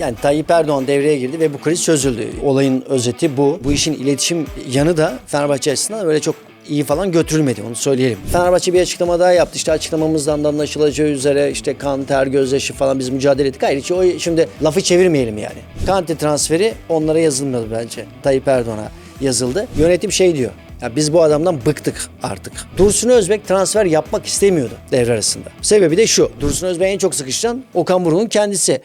Yani Tayyip Erdoğan devreye girdi ve bu kriz çözüldü. Olayın özeti bu. Bu işin iletişim yanı da Fenerbahçe açısından öyle çok iyi falan götürülmedi onu söyleyelim. Fenerbahçe bir açıklama daha yaptı. İşte açıklamamızdan da anlaşılacağı üzere işte kan, ter, gözyaşı falan biz mücadele ettik. Hayır hiç o şimdi lafı çevirmeyelim yani. Kante transferi onlara yazılmadı bence. Tayyip Erdoğan'a yazıldı. Yönetim şey diyor. Ya biz bu adamdan bıktık artık. Dursun Özbek transfer yapmak istemiyordu devre arasında. Sebebi de şu. Dursun Özbek'e en çok sıkıştıran Okan Buruk'un kendisi.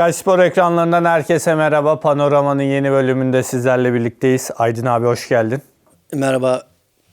Sky Spor ekranlarından herkese merhaba. Panorama'nın yeni bölümünde sizlerle birlikteyiz. Aydın abi hoş geldin. Merhaba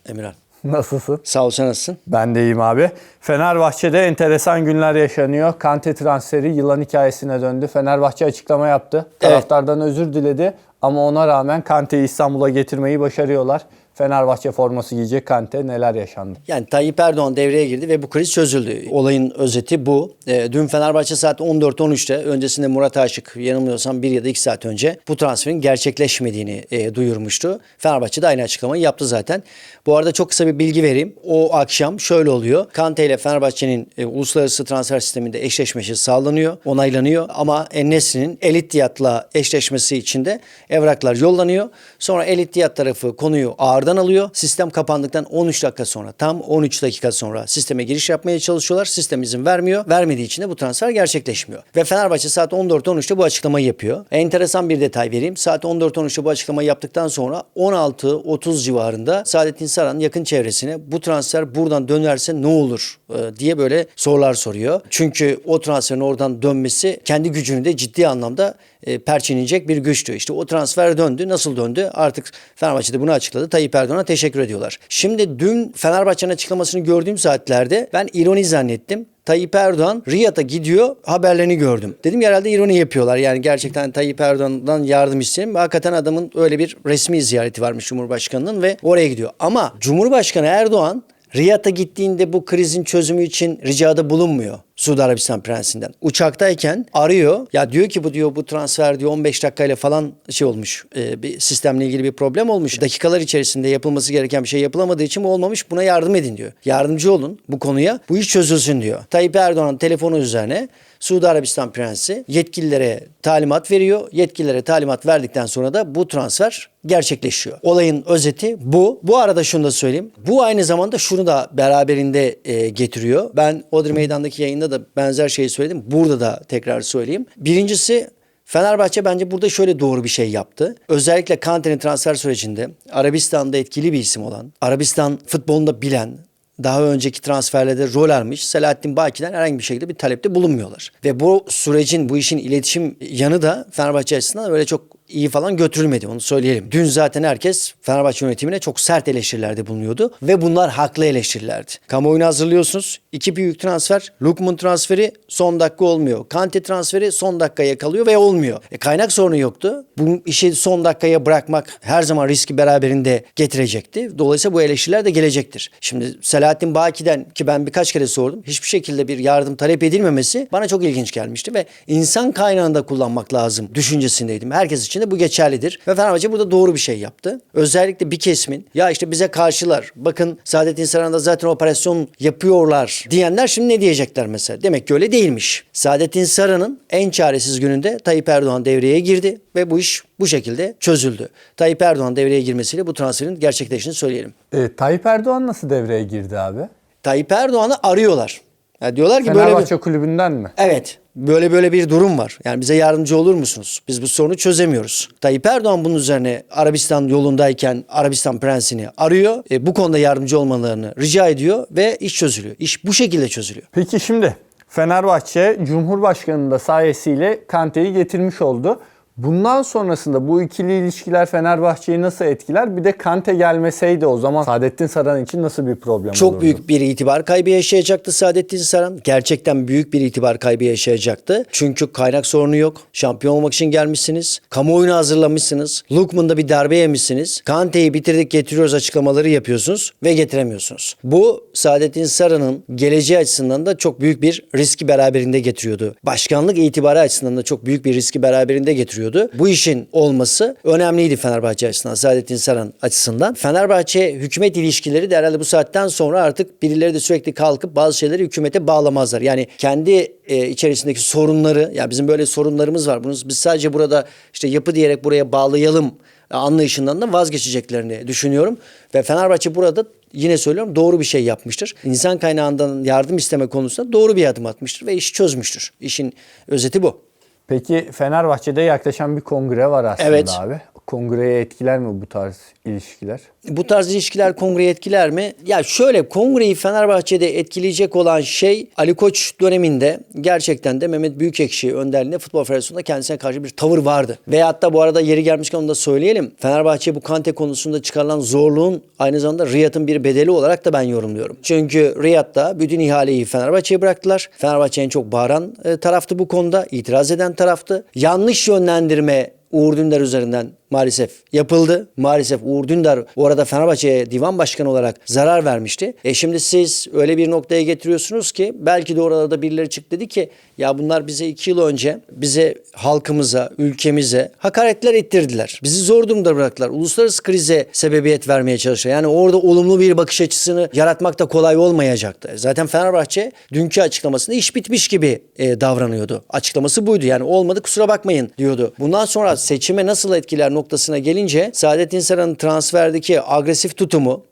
Emirhan. Nasılsın? Sağ ol sen nasılsın? Ben de iyiyim abi. Fenerbahçe'de enteresan günler yaşanıyor. Kante transferi yılan hikayesine döndü. Fenerbahçe açıklama yaptı. Taraftardan özür diledi ama ona rağmen Kante'yi İstanbul'a getirmeyi başarıyorlar. Fenerbahçe forması giyecek Kante neler yaşandı? Yani Tayyip Erdoğan devreye girdi ve bu kriz çözüldü. Olayın özeti bu. E, dün Fenerbahçe saat 14-13'te öncesinde Murat Aşık yanılmıyorsam 1 ya da 2 saat önce bu transferin gerçekleşmediğini e, duyurmuştu. Fenerbahçe de aynı açıklamayı yaptı zaten. Bu arada çok kısa bir bilgi vereyim. O akşam şöyle oluyor. Kante ile Fenerbahçe'nin e, uluslararası transfer sisteminde eşleşmesi sağlanıyor, onaylanıyor. Ama Enes'in Elit Diyat'la eşleşmesi için de evraklar yollanıyor. Sonra Elit Diyat tarafı konuyu ağırdan alıyor. Sistem kapandıktan 13 dakika sonra tam 13 dakika sonra sisteme giriş yapmaya çalışıyorlar. Sistem izin vermiyor. Vermediği için de bu transfer gerçekleşmiyor. Ve Fenerbahçe saat 14-13'te bu açıklamayı yapıyor. Enteresan bir detay vereyim. Saat 14-13'te bu açıklamayı yaptıktan sonra 16-30 civarında Saadettin Saran yakın çevresine bu transfer buradan dönerse ne olur e, diye böyle sorular soruyor. Çünkü o transferin oradan dönmesi kendi gücünü de ciddi anlamda e, perçinleyecek bir güçtü. İşte o transfer döndü. Nasıl döndü? Artık Fenerbahçe de bunu açıkladı. Tayyip Erdoğan'a teşekkür ediyorlar. Şimdi dün Fenerbahçe'nin açıklamasını gördüğüm saatlerde ben ironi zannettim. Tayyip Erdoğan Riyad'a gidiyor haberlerini gördüm. Dedim herhalde ironi yapıyorlar. Yani gerçekten Tayyip Erdoğan'dan yardım istedim. Hakikaten adamın öyle bir resmi ziyareti varmış Cumhurbaşkanı'nın ve oraya gidiyor. Ama Cumhurbaşkanı Erdoğan Riyad'a gittiğinde bu krizin çözümü için ricada bulunmuyor. Suudi Arabistan prensinden. Uçaktayken arıyor. Ya diyor ki bu diyor bu transfer diyor 15 dakikayla falan şey olmuş. e, bir sistemle ilgili bir problem olmuş. Dakikalar içerisinde yapılması gereken bir şey yapılamadığı için bu olmamış. Buna yardım edin diyor. Yardımcı olun bu konuya. Bu iş çözülsün diyor. Tayyip Erdoğan'ın telefonu üzerine Suudi Arabistan prensi yetkililere talimat veriyor. Yetkililere talimat verdikten sonra da bu transfer gerçekleşiyor. Olayın özeti bu. Bu arada şunu da söyleyeyim. Bu aynı zamanda şunu da beraberinde e, getiriyor. Ben Odri Meydan'daki yayında da benzer şeyi söyledim. Burada da tekrar söyleyeyim. Birincisi Fenerbahçe bence burada şöyle doğru bir şey yaptı. Özellikle Kante'nin transfer sürecinde Arabistan'da etkili bir isim olan, Arabistan futbolunda bilen, daha önceki transferlerde rol almış Selahattin Baki'den herhangi bir şekilde bir talepte bulunmuyorlar. Ve bu sürecin, bu işin iletişim yanı da Fenerbahçe açısından öyle çok iyi falan götürülmedi onu söyleyelim. Dün zaten herkes Fenerbahçe yönetimine çok sert eleştirilerde bulunuyordu ve bunlar haklı eleştirilerdi. Kamuoyunu hazırlıyorsunuz. İki büyük transfer. Lukman transferi son dakika olmuyor. Kante transferi son dakikaya kalıyor ve olmuyor. E, kaynak sorunu yoktu. Bu işi son dakikaya bırakmak her zaman riski beraberinde getirecekti. Dolayısıyla bu eleştiriler de gelecektir. Şimdi Selahattin Baki'den ki ben birkaç kere sordum. Hiçbir şekilde bir yardım talep edilmemesi bana çok ilginç gelmişti ve insan kaynağında kullanmak lazım düşüncesindeydim. Herkes için de bu geçerlidir. Ve Fenerbahçe burada doğru bir şey yaptı. Özellikle bir kesimin ya işte bize karşılar. Bakın Saadettin Saran'da zaten operasyon yapıyorlar diyenler şimdi ne diyecekler mesela? Demek ki öyle değilmiş. Saadettin Saran'ın en çaresiz gününde Tayyip Erdoğan devreye girdi ve bu iş bu şekilde çözüldü. Tayyip Erdoğan devreye girmesiyle bu transferin gerçekleştiğini söyleyelim. E, Tayyip Erdoğan nasıl devreye girdi abi? Tayyip Erdoğan'ı arıyorlar. Ya diyorlar ki böyle bir... Fenerbahçe kulübünden mi? Evet. Böyle böyle bir durum var. Yani bize yardımcı olur musunuz? Biz bu sorunu çözemiyoruz. Tayyip Erdoğan bunun üzerine Arabistan yolundayken Arabistan prensini arıyor. E, bu konuda yardımcı olmalarını rica ediyor ve iş çözülüyor. İş bu şekilde çözülüyor. Peki şimdi Fenerbahçe Cumhurbaşkanı'nın da sayesiyle Kante'yi getirmiş oldu. Bundan sonrasında bu ikili ilişkiler Fenerbahçe'yi nasıl etkiler? Bir de Kante gelmeseydi o zaman Saadettin Saran için nasıl bir problem Çok olurdu? büyük bir itibar kaybı yaşayacaktı Saadettin Saran. Gerçekten büyük bir itibar kaybı yaşayacaktı. Çünkü kaynak sorunu yok. Şampiyon olmak için gelmişsiniz. Kamuoyunu hazırlamışsınız. Lukman'da bir darbe yemişsiniz. Kante'yi bitirdik getiriyoruz açıklamaları yapıyorsunuz ve getiremiyorsunuz. Bu Saadettin Saran'ın geleceği açısından da çok büyük bir riski beraberinde getiriyordu. Başkanlık itibarı açısından da çok büyük bir riski beraberinde getiriyordu. Bu işin olması önemliydi Fenerbahçe açısından, Saadettin Saran açısından. Fenerbahçe hükümet ilişkileri de herhalde bu saatten sonra artık birileri de sürekli kalkıp bazı şeyleri hükümete bağlamazlar. Yani kendi e, içerisindeki sorunları, ya bizim böyle sorunlarımız var. Bunu biz sadece burada işte yapı diyerek buraya bağlayalım anlayışından da vazgeçeceklerini düşünüyorum. Ve Fenerbahçe burada yine söylüyorum doğru bir şey yapmıştır. İnsan kaynağından yardım isteme konusunda doğru bir adım atmıştır ve işi çözmüştür. İşin özeti bu. Peki Fenerbahçe'de yaklaşan bir kongre var aslında Evet. abi. Kongreye etkiler mi bu tarz ilişkiler? Bu tarz ilişkiler kongreyi etkiler mi? Ya şöyle kongreyi Fenerbahçe'de etkileyecek olan şey Ali Koç döneminde gerçekten de Mehmet Büyükekşi önderliğinde Futbol Federasyonu'nda kendisine karşı bir tavır vardı. Veyahut da bu arada yeri gelmişken onu da söyleyelim. Fenerbahçe bu Kante konusunda çıkarılan zorluğun aynı zamanda Riyad'ın bir bedeli olarak da ben yorumluyorum. Çünkü Riyad'da bütün ihaleyi Fenerbahçe'ye bıraktılar. Fenerbahçe en çok bağıran e, taraftı bu konuda. itiraz eden taraftı. Yanlış yönlendirme Uğur Dündar üzerinden maalesef yapıldı. Maalesef Uğur Dündar orada Fenerbahçe'ye divan başkanı olarak zarar vermişti. E şimdi siz öyle bir noktaya getiriyorsunuz ki belki de oralarda birileri çıktı dedi ki ya bunlar bize iki yıl önce bize halkımıza, ülkemize hakaretler ettirdiler. Bizi zor durumda bıraktılar. Uluslararası krize sebebiyet vermeye çalıştılar. Yani orada olumlu bir bakış açısını yaratmak da kolay olmayacaktı. Zaten Fenerbahçe dünkü açıklamasında iş bitmiş gibi e, davranıyordu. Açıklaması buydu. Yani olmadı kusura bakmayın diyordu. Bundan sonra seçime nasıl etkiler noktasına gelince Saadettin Saran'ın transferdeki agresif tutumu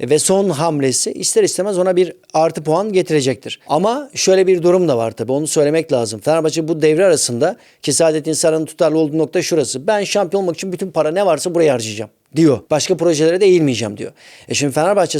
ve son hamlesi ister istemez ona bir artı puan getirecektir. Ama şöyle bir durum da var tabii onu söylemek lazım. Fenerbahçe bu devre arasında ki Saadettin Saran'ın tutarlı olduğu nokta şurası. Ben şampiyon olmak için bütün para ne varsa buraya harcayacağım diyor. Başka projelere de eğilmeyeceğim diyor. E şimdi Fenerbahçe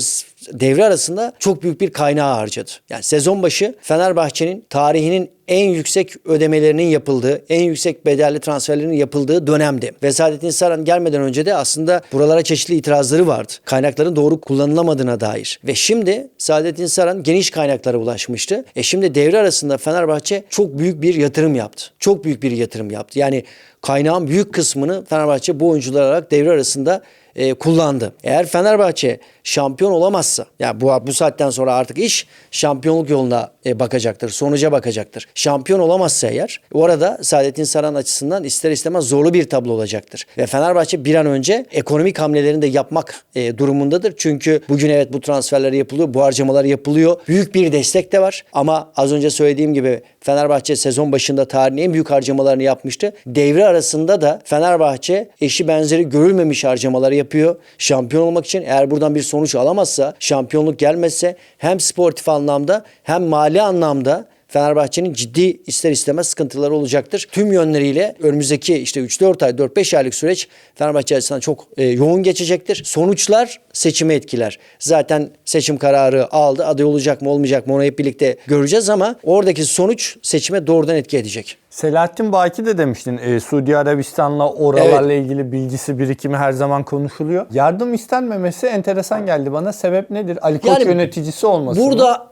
devre arasında çok büyük bir kaynağı harcadı. Yani sezon başı Fenerbahçe'nin tarihinin en yüksek ödemelerinin yapıldığı, en yüksek bedelli transferlerin yapıldığı dönemdi. Ve Saadettin Saran gelmeden önce de aslında buralara çeşitli itirazları vardı. Kaynakların doğru kullanılamadığına dair. Ve şimdi Saadettin Saran geniş kaynaklara ulaşmıştı. E şimdi devre arasında Fenerbahçe çok büyük bir yatırım yaptı. Çok büyük bir yatırım yaptı. Yani kaynağın büyük kısmını Fenerbahçe bu oyuncular olarak devre arasında e, kullandı. Eğer Fenerbahçe şampiyon olamazsa, ya bu bu saatten sonra artık iş şampiyonluk yoluna e, bakacaktır, sonuca bakacaktır. Şampiyon olamazsa eğer, orada Saadettin Saran açısından ister istemez zorlu bir tablo olacaktır. Ve Fenerbahçe bir an önce ekonomik hamlelerini de yapmak e, durumundadır. Çünkü bugün evet bu transferler yapılıyor, bu harcamalar yapılıyor. Büyük bir destek de var ama az önce söylediğim gibi Fenerbahçe sezon başında tarihin en büyük harcamalarını yapmıştı. Devre arasında da Fenerbahçe eşi benzeri görülmemiş harcamaları yapıyor. Şampiyon olmak için eğer buradan bir sonuç alamazsa, şampiyonluk gelmezse hem sportif anlamda hem mali anlamda Fenerbahçe'nin ciddi ister istemez sıkıntıları olacaktır. Tüm yönleriyle önümüzdeki işte 3-4 ay, 4-5 aylık süreç Fenerbahçe açısından çok e, yoğun geçecektir. Sonuçlar seçimi etkiler. Zaten seçim kararı aldı. Aday olacak mı olmayacak mı onu hep birlikte göreceğiz ama oradaki sonuç seçime doğrudan etki edecek. Selahattin Baki de demiştin e, Suudi Arabistan'la oralarla ilgili bilgisi birikimi her zaman konuşuluyor. Yardım istenmemesi enteresan geldi bana. Sebep nedir? Ali Koç Yani yöneticisi olması mı? Burada e,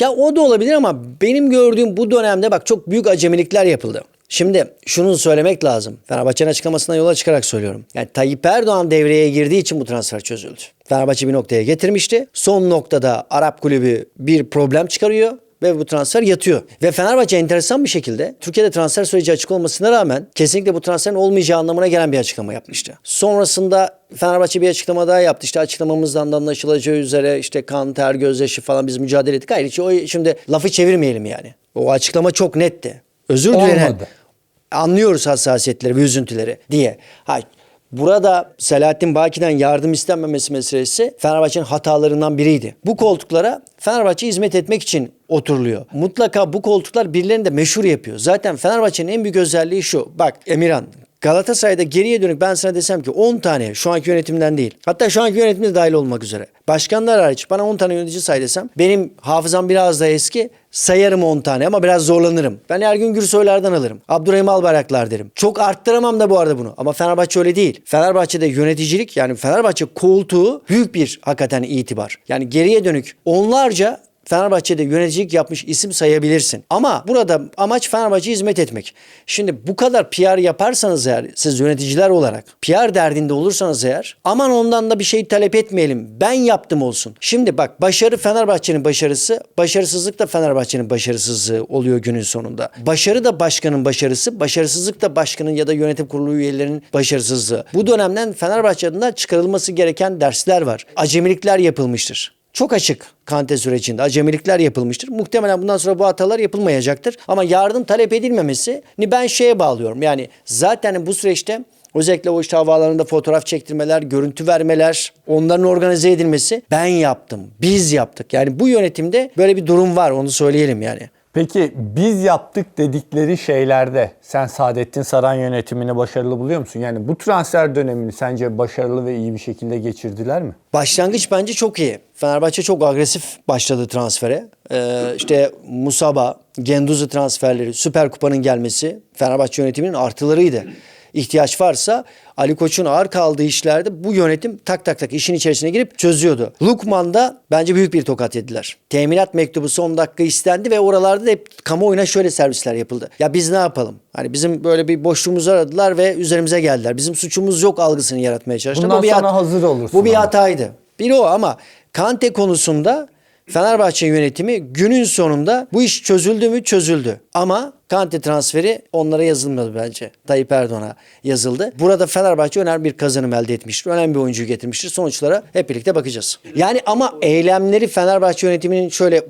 ya o da olabilir ama benim gördüğüm bu dönemde bak çok büyük acemilikler yapıldı. Şimdi şunu söylemek lazım. Fenerbahçe'nin açıklamasından yola çıkarak söylüyorum. Yani Tayyip Erdoğan devreye girdiği için bu transfer çözüldü. Fenerbahçe bir noktaya getirmişti. Son noktada Arap kulübü bir problem çıkarıyor ve bu transfer yatıyor. Ve Fenerbahçe enteresan bir şekilde Türkiye'de transfer süreci açık olmasına rağmen kesinlikle bu transferin olmayacağı anlamına gelen bir açıklama yapmıştı. Sonrasında Fenerbahçe bir açıklama daha yaptı. İşte açıklamamızdan da anlaşılacağı üzere işte kan, ter, gözyaşı falan biz mücadele ettik. Hayır hiç o şimdi lafı çevirmeyelim yani. O açıklama çok netti. Özür dilerim. Anlıyoruz hassasiyetleri ve üzüntüleri diye. Hayır. Burada Selahattin Baki'den yardım istenmemesi meselesi Fenerbahçe'nin hatalarından biriydi. Bu koltuklara Fenerbahçe hizmet etmek için oturuluyor. Mutlaka bu koltuklar birilerini de meşhur yapıyor. Zaten Fenerbahçe'nin en büyük özelliği şu. Bak Emirhan Galatasaray'da geriye dönük ben sana desem ki 10 tane şu anki yönetimden değil. Hatta şu anki yönetimde dahil olmak üzere. Başkanlar hariç bana 10 tane yönetici say desem benim hafızam biraz daha eski sayarım 10 tane ama biraz zorlanırım. Ben Ergün Gürsoylardan alırım. Abdurrahim Albayraklar derim. Çok arttıramam da bu arada bunu. Ama Fenerbahçe öyle değil. Fenerbahçe'de yöneticilik yani Fenerbahçe koltuğu büyük bir hakikaten itibar. Yani geriye dönük onlarca Fenerbahçe'de yöneticilik yapmış isim sayabilirsin. Ama burada amaç Fenerbahçe'ye hizmet etmek. Şimdi bu kadar PR yaparsanız eğer siz yöneticiler olarak PR derdinde olursanız eğer aman ondan da bir şey talep etmeyelim. Ben yaptım olsun. Şimdi bak başarı Fenerbahçe'nin başarısı, başarısızlık da Fenerbahçe'nin başarısızlığı oluyor günün sonunda. Başarı da başkanın başarısı, başarısızlık da başkanın ya da yönetim kurulu üyelerinin başarısızlığı. Bu dönemden Fenerbahçe adına çıkarılması gereken dersler var. Acemilikler yapılmıştır. Çok açık Kante sürecinde acemilikler yapılmıştır. Muhtemelen bundan sonra bu hatalar yapılmayacaktır. Ama yardım talep edilmemesini ben şeye bağlıyorum. Yani zaten bu süreçte özellikle o işte havaalanında fotoğraf çektirmeler, görüntü vermeler, onların organize edilmesi ben yaptım. Biz yaptık. Yani bu yönetimde böyle bir durum var onu söyleyelim yani. Peki biz yaptık dedikleri şeylerde sen Saadettin Saran yönetimini başarılı buluyor musun? Yani bu transfer dönemini sence başarılı ve iyi bir şekilde geçirdiler mi? Başlangıç bence çok iyi. Fenerbahçe çok agresif başladı transfere. Ee, işte Musaba, Genduzi transferleri, Süper Kupa'nın gelmesi Fenerbahçe yönetiminin artılarıydı. İhtiyaç varsa Ali Koç'un ağır kaldığı işlerde bu yönetim tak tak tak işin içerisine girip çözüyordu. Lukman'da bence büyük bir tokat yediler. Teminat mektubu son dakika istendi ve oralarda da hep kamuoyuna şöyle servisler yapıldı. Ya biz ne yapalım? Hani bizim böyle bir boşluğumuzu aradılar ve üzerimize geldiler. Bizim suçumuz yok algısını yaratmaya çalıştılar. Bundan Bu bir sonra hazır olursun Bu bir hataydı. Biri o ama Kante konusunda Fenerbahçe yönetimi günün sonunda bu iş çözüldü mü çözüldü. Ama Kante transferi onlara yazılmadı bence. Tayyip Erdoğan'a yazıldı. Burada Fenerbahçe önemli bir kazanım elde etmiştir. Önemli bir oyuncuyu getirmiştir. Sonuçlara hep birlikte bakacağız. Yani ama eylemleri Fenerbahçe yönetiminin şöyle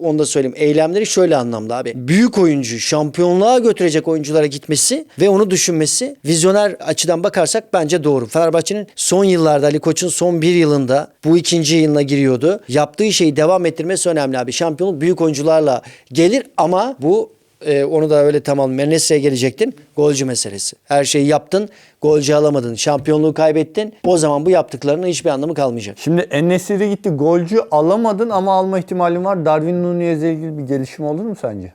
onu da söyleyeyim. Eylemleri şöyle anlamda abi. Büyük oyuncu, şampiyonluğa götürecek oyunculara gitmesi ve onu düşünmesi vizyoner açıdan bakarsak bence doğru. Fenerbahçe'nin son yıllarda Ali Koç'un son bir yılında bu ikinci yılına giriyordu. Yaptığı şeyi devam ettirmesi önemli abi. Şampiyonluk büyük oyuncularla gelir ama bu e, onu da öyle tamam. Menes'e gelecektin. Golcü meselesi. Her şeyi yaptın. Golcü alamadın. Şampiyonluğu kaybettin. O zaman bu yaptıklarının hiçbir anlamı kalmayacak. Şimdi Enesiri gitti golcü alamadın ama alma ihtimalin var. Darwin Nunez'le ilgili bir gelişme olur mu sence?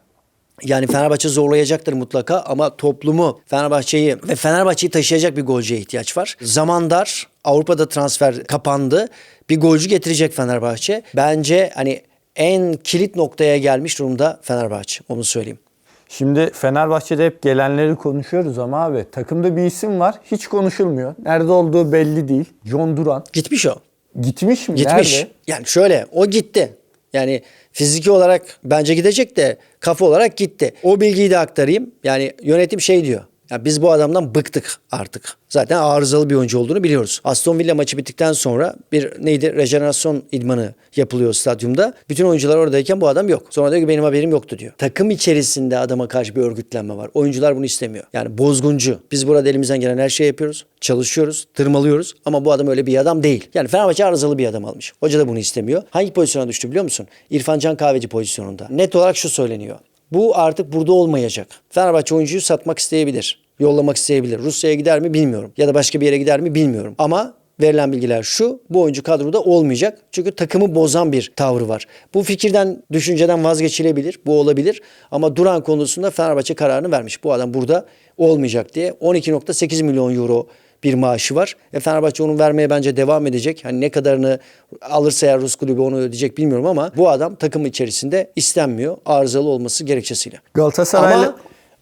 Yani Fenerbahçe zorlayacaktır mutlaka ama toplumu, Fenerbahçe'yi ve Fenerbahçe'yi taşıyacak bir golcüye ihtiyaç var. Zaman dar. Avrupa'da transfer kapandı. Bir golcü getirecek Fenerbahçe. Bence hani en kilit noktaya gelmiş durumda Fenerbahçe. Onu söyleyeyim. Şimdi Fenerbahçe'de hep gelenleri konuşuyoruz ama abi takımda bir isim var hiç konuşulmuyor. Nerede olduğu belli değil. John Duran. Gitmiş o. Gitmiş mi? Gitmiş. Nerede? Yani şöyle o gitti. Yani fiziki olarak bence gidecek de kafa olarak gitti. O bilgiyi de aktarayım. Yani yönetim şey diyor. Ya biz bu adamdan bıktık artık. Zaten arızalı bir oyuncu olduğunu biliyoruz. Aston Villa maçı bittikten sonra bir neydi rejenerasyon idmanı yapılıyor stadyumda. Bütün oyuncular oradayken bu adam yok. Sonra diyor ki benim haberim yoktu diyor. Takım içerisinde adama karşı bir örgütlenme var. Oyuncular bunu istemiyor. Yani bozguncu. Biz burada elimizden gelen her şeyi yapıyoruz. Çalışıyoruz, tırmalıyoruz ama bu adam öyle bir adam değil. Yani Fenerbahçe arızalı bir adam almış. Hoca da bunu istemiyor. Hangi pozisyona düştü biliyor musun? İrfan Can Kahveci pozisyonunda. Net olarak şu söyleniyor. Bu artık burada olmayacak. Fenerbahçe oyuncuyu satmak isteyebilir. Yollamak isteyebilir. Rusya'ya gider mi bilmiyorum. Ya da başka bir yere gider mi bilmiyorum. Ama verilen bilgiler şu. Bu oyuncu kadroda olmayacak. Çünkü takımı bozan bir tavrı var. Bu fikirden, düşünceden vazgeçilebilir. Bu olabilir. Ama Duran konusunda Fenerbahçe kararını vermiş. Bu adam burada olmayacak diye. 12.8 milyon euro bir maaşı var. E Fenerbahçe onu vermeye bence devam edecek. Hani ne kadarını alırsa eğer Rus kulübü onu ödeyecek bilmiyorum ama bu adam takım içerisinde istenmiyor. Arızalı olması gerekçesiyle. Galatasaray'la Ama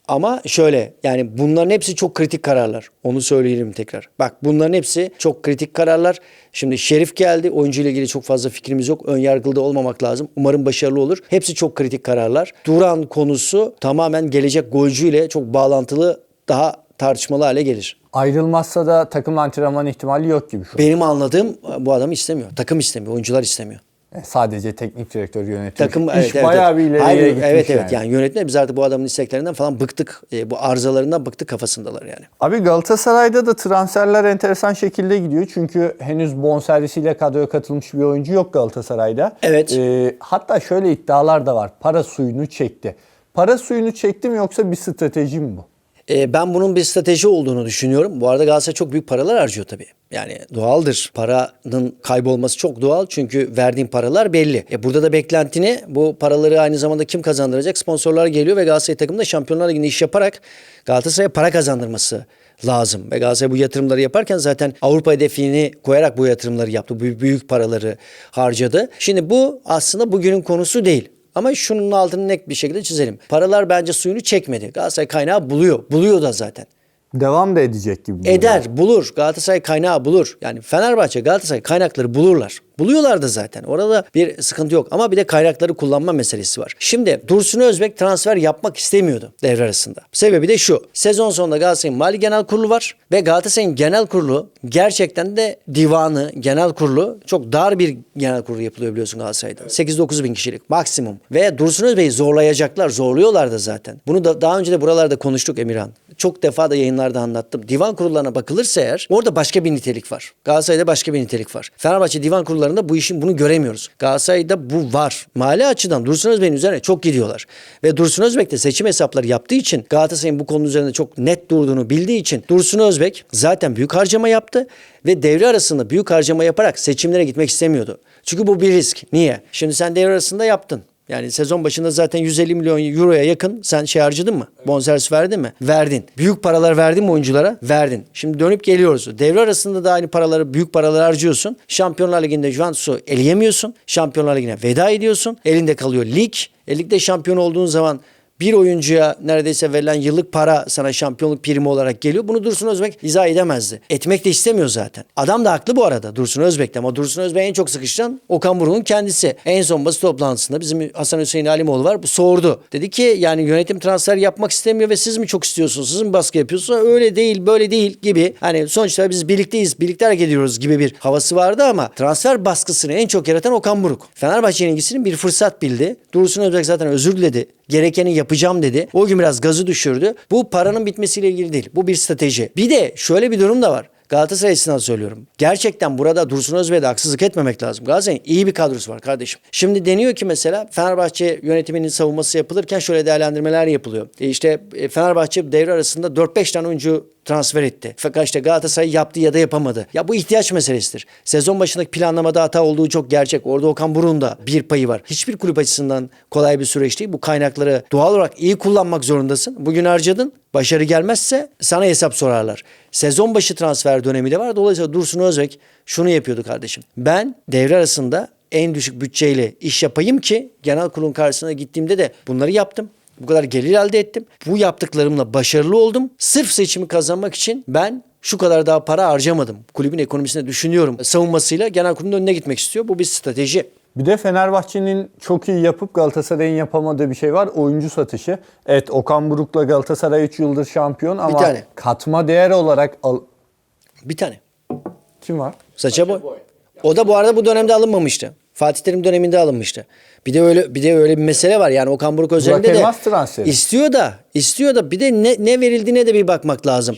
ama şöyle yani bunların hepsi çok kritik kararlar. Onu söyleyelim tekrar. Bak bunların hepsi çok kritik kararlar. Şimdi Şerif geldi. Oyuncu ile ilgili çok fazla fikrimiz yok. Ön yargılı da olmamak lazım. Umarım başarılı olur. Hepsi çok kritik kararlar. Duran konusu tamamen gelecek golcüyle çok bağlantılı daha tartışmalı hale gelir. Ayrılmazsa da takım antrenman ihtimali yok gibi şu an. Benim anladığım bu adamı istemiyor. Takım istemiyor. Oyuncular istemiyor. E, Sadece teknik direktör yönetiyor. Takım İş evet, bayağı evet. bir ileriye Hayır, gitmiş Evet evet yani. yani yönetme biz artık bu adamın isteklerinden falan bıktık. E, bu arızalarından bıktık kafasındalar yani. Abi Galatasaray'da da transferler enteresan şekilde gidiyor. Çünkü henüz bonservisiyle kadroya katılmış bir oyuncu yok Galatasaray'da. Evet. Ee, hatta şöyle iddialar da var. Para suyunu çekti. Para suyunu çekti mi yoksa bir strateji mi bu? E, ben bunun bir strateji olduğunu düşünüyorum. Bu arada Galatasaray çok büyük paralar harcıyor tabii. Yani doğaldır. Paranın kaybolması çok doğal çünkü verdiğin paralar belli. E burada da beklentini bu paraları aynı zamanda kim kazandıracak? Sponsorlar geliyor ve Galatasaray takımında Şampiyonlar Ligi'nde iş yaparak Galatasaray'a para kazandırması lazım. Ve Galatasaray bu yatırımları yaparken zaten Avrupa hedefini koyarak bu yatırımları yaptı. Bu büyük paraları harcadı. Şimdi bu aslında bugünün konusu değil. Ama şunun altını net bir şekilde çizelim. Paralar bence suyunu çekmedi. Galatasaray kaynağı buluyor. Buluyor da zaten. Devam da edecek gibi. Eder, bulur. Galatasaray kaynağı bulur. Yani Fenerbahçe, Galatasaray kaynakları bulurlar. Buluyorlar da zaten. Orada bir sıkıntı yok. Ama bir de kaynakları kullanma meselesi var. Şimdi Dursun Özbek transfer yapmak istemiyordu devre arasında. Sebebi de şu. Sezon sonunda Galatasaray'ın Mali Genel Kurulu var. Ve Galatasaray'ın genel kurulu gerçekten de divanı, genel kurulu çok dar bir genel kurulu yapılıyor biliyorsun Galatasaray'da. 8-9 bin kişilik maksimum. Ve Dursun Özbek'i zorlayacaklar. Zorluyorlar da zaten. Bunu da daha önce de buralarda konuştuk Emirhan. Çok defa da yayınlarda anlattım. Divan kurullarına bakılırsa eğer orada başka bir nitelik var. Galatasaray'da başka bir nitelik var. Fenerbahçe divan kurullarında bu işin bunu göremiyoruz. Galatasaray'da bu var. Mali açıdan Dursun Özbek'in üzerine çok gidiyorlar. Ve Dursun Özbek de seçim hesapları yaptığı için Galatasaray'ın bu konunun üzerinde çok net durduğunu bildiği için Dursun Özbek zaten büyük harcama yaptı ve devre arasında büyük harcama yaparak seçimlere gitmek istemiyordu. Çünkü bu bir risk. Niye? Şimdi sen devre arasında yaptın. Yani sezon başında zaten 150 milyon euroya yakın sen şey harcadın mı? Bonservis verdin mi? Verdin. Büyük paralar verdin mi oyunculara? Verdin. Şimdi dönüp geliyoruz. Devre arasında da aynı paraları, büyük paralar harcıyorsun. Şampiyonlar Ligi'nde Juventus'u eleyemiyorsun. Şampiyonlar Ligi'ne veda ediyorsun. Elinde kalıyor lig. E, ligde şampiyon olduğun zaman bir oyuncuya neredeyse verilen yıllık para sana şampiyonluk primi olarak geliyor. Bunu Dursun Özbek izah edemezdi. Etmek de istemiyor zaten. Adam da haklı bu arada Dursun Özbek'te ama Dursun Özbek'e en çok sıkıştıran Okan Buruk'un kendisi. En son basın toplantısında bizim Hasan Hüseyin Alimoğlu var. Sordu. Dedi ki yani yönetim transfer yapmak istemiyor ve siz mi çok istiyorsunuz? Siz mi baskı yapıyorsunuz? Öyle değil, böyle değil gibi. Hani sonuçta biz birlikteyiz, birlikte hareket ediyoruz gibi bir havası vardı ama transfer baskısını en çok yaratan Okan Buruk. Fenerbahçe'nin ilgisini bir fırsat bildi. Dursun Özbek zaten özür diledi gerekeni yapacağım dedi. O gün biraz gazı düşürdü. Bu paranın bitmesiyle ilgili değil. Bu bir strateji. Bir de şöyle bir durum da var. Galatasaray açısından söylüyorum. Gerçekten burada Dursun Özbek'e haksızlık etmemek lazım. Galatasaray'ın iyi bir kadrosu var kardeşim. Şimdi deniyor ki mesela Fenerbahçe yönetiminin savunması yapılırken şöyle değerlendirmeler yapılıyor. E işte e, Fenerbahçe devre arasında 4-5 tane oyuncu transfer etti. Fakat işte Galatasaray yaptı ya da yapamadı. Ya bu ihtiyaç meselesidir. Sezon başındaki planlamada hata olduğu çok gerçek. Orada Okan Buruk'un da bir payı var. Hiçbir kulüp açısından kolay bir süreç değil. Bu kaynakları doğal olarak iyi kullanmak zorundasın. Bugün harcadın. Başarı gelmezse sana hesap sorarlar. Sezon başı transfer dönemi de var. Dolayısıyla Dursun Özbek şunu yapıyordu kardeşim. Ben devre arasında en düşük bütçeyle iş yapayım ki genel kurulun karşısına gittiğimde de bunları yaptım. Bu kadar gelir elde ettim. Bu yaptıklarımla başarılı oldum. Sırf seçimi kazanmak için ben şu kadar daha para harcamadım. Kulübün ekonomisini düşünüyorum. Savunmasıyla genel kurulun önüne gitmek istiyor. Bu bir strateji. Bir de Fenerbahçe'nin çok iyi yapıp Galatasaray'ın yapamadığı bir şey var. Oyuncu satışı. Evet Okan Buruk'la Galatasaray 3 yıldır şampiyon ama katma değer olarak Bir tane. kim var? Saça boy. O da bu arada bu dönemde alınmamıştı. Fatih Terim döneminde alınmıştı. Bir de öyle bir de öyle bir mesele var. Yani Okan Buruk özelinde de Elmas transferi. istiyor da istiyor da bir de ne, ne verildiğine de bir bakmak lazım.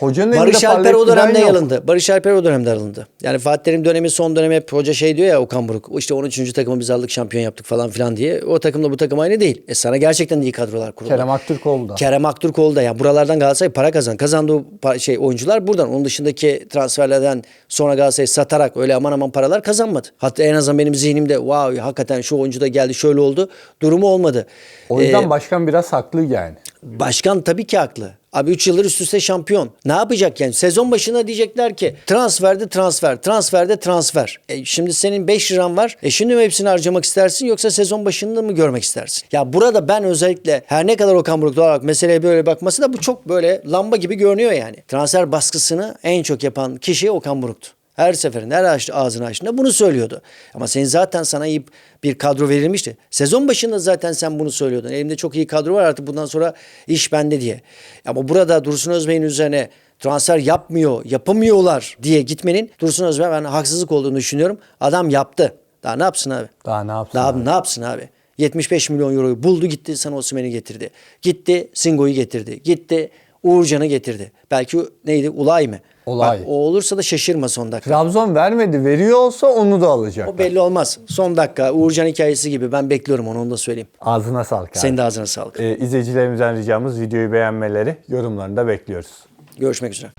Hocanın Barış Alper o dönemde alındı. Barış Alper o dönemde alındı. Yani Fatih Terim dönemi son dönemi hep hoca şey diyor ya Okan Buruk. İşte 13. takımı biz aldık şampiyon yaptık falan filan diye. O takımla bu takım aynı değil. E sana gerçekten iyi kadrolar kuruldu. Kerem Aktürkoğlu da. Kerem Aktürkoğlu da. Yani buralardan Galatasaray para kazan. Kazandığı şey oyuncular buradan. Onun dışındaki transferlerden sonra Galatasaray satarak öyle aman aman paralar kazanmadı. Hatta en azından benim zihnimde wow hakikaten şu oyuncu da geldi şöyle oldu. Durumu olmadı. O yüzden Ee, başkan biraz haklı yani. Başkan tabii ki haklı. Abi 3 yıldır üst üste şampiyon. Ne yapacak yani? Sezon başında diyecekler ki transferde transfer, transferde transfer. E şimdi senin 5 liran var. E şimdi mi hepsini harcamak istersin yoksa sezon başında mı görmek istersin? Ya burada ben özellikle her ne kadar Okan Buruk olarak meseleye böyle bakması da bu çok böyle lamba gibi görünüyor yani. Transfer baskısını en çok yapan kişi Okan Buruk'tu. Her seferinde her ağzını açtığında bunu söylüyordu. Ama senin zaten sana iyi bir kadro verilmişti. Sezon başında zaten sen bunu söylüyordun. Elimde çok iyi kadro var artık bundan sonra iş bende diye. Ama burada Dursun Özbey'in üzerine transfer yapmıyor, yapamıyorlar diye gitmenin Dursun Özbey ben haksızlık olduğunu düşünüyorum. Adam yaptı. Daha ne yapsın abi? Daha ne yapsın Daha abi? ne yapsın abi? 75 milyon euroyu buldu gitti sana Osimhen'i getirdi. Gitti Singo'yu getirdi. Gitti Uğurcan'ı getirdi. Belki neydi Ulay mı? Olay. Bak, o olursa da şaşırma son dakika. Trabzon vermedi. Veriyor olsa onu da alacak. O belli olmaz. Son dakika Uğurcan hikayesi gibi ben bekliyorum onu, onu da söyleyeyim. Ağzına sağlık abi. Senin de ağzına sağlık. Ee, izleyicilerimizden ricamız videoyu beğenmeleri, yorumlarını da bekliyoruz. Görüşmek üzere.